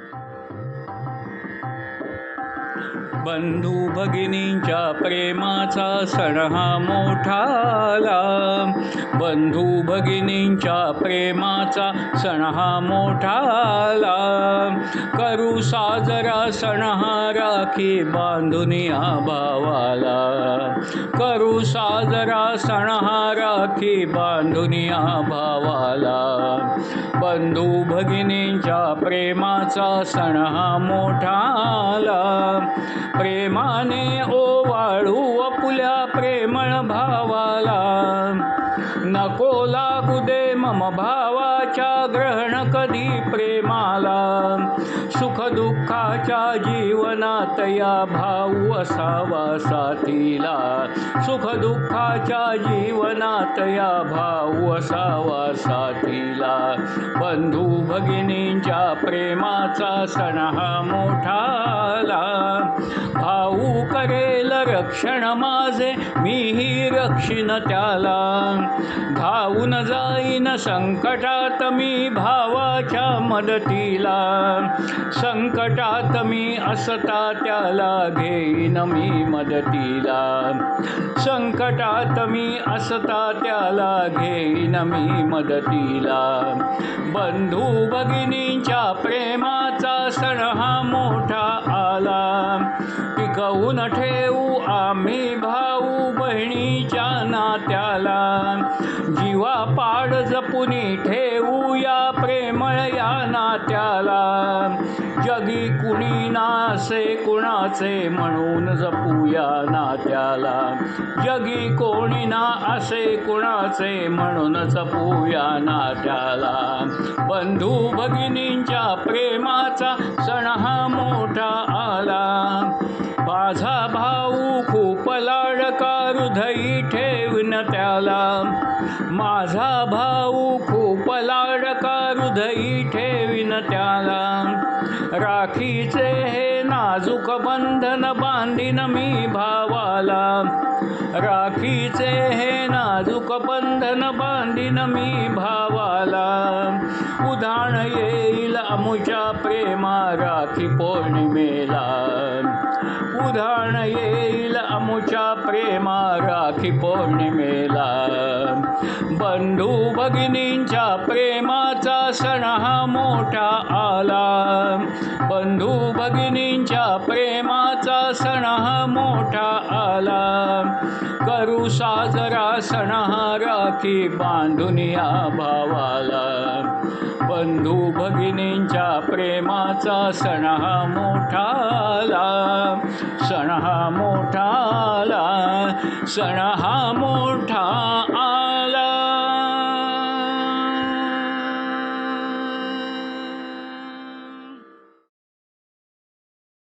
Thank you. बंधू भगिनींच्या प्रेमाचा सण हा मोठाला बंधू भगिनींच्या प्रेमाचा सण हा मोठाला करू साजरा सण हा राखी बांधून या भावाला. करू साजरा सण हा राखी बांधून या भावाला. बंधू भगिनींच्या प्रेमाचा सण हा मोठाला प्रेमाने ओवाळू आपुल्या प्रेमळ भावाला. नको लागू दे मम सुखाच्या ग्रहण कधी प्रेमाला? सुख दुःखाच्या जीवनात या भाऊ असावा साथीला. सुख दुःखाच्या जीवनात या भाऊ असावा साथीला. बंधू भगिनींच्या प्रेमाचा सण हा मोठाला. भाऊ करेल रक्षण माझे मीही रक्षिण त्याला. धावून जाईन संकटात मी भावाच्या मदतीला संकटात मी असता त्याला घेईन मी मदतीला. संकटात मी असता त्याला घेईन मी मदतीला. बंधू भगिनींच्या प्रेमाचा सण हा मोठा आला. टिकवून ठेवू आम्ही भा बहिणीच्या नात्याला जीवा पाड जपुनी ठेवूया प्रेमळ या नात्याला. जगी कुणी नासे कुणाचे म्हणून जपूया नात्याला. जगी कोणी ना असे कुणाचे म्हणून जपूया नात्याला. बंधू भगिनींच्या प्रेमाचा सण हा मोठा आला. माझा भाऊ हृदयी ठेवन त्याला. माझा भाऊ खूप लाडका हृदयी ठेवीन त्याला. राखीचे हे नाजूक बंधन बांधीन मी भावाला. राखीचे हे नाजूक बंधन बांधीन मी भावाला. उधाण येईल अमुच्या प्रेमा राखी पौर्णिमेला. उधाण येईल अमुच्या प्रेमा राखी पौर्णिमेला. बंधू भगिनींच्या प्रेमाचा सण हा मोठा आला. बंधू भगिनींच्या प्रेमाचा सण हा मोठा आला. करू साजरा सण हा राखी बांधून या भावाला. बंधू भगिनींच्या प्रेमाचा सण हा मोठा आला. सण हा मोठा आला. सण हा मोठा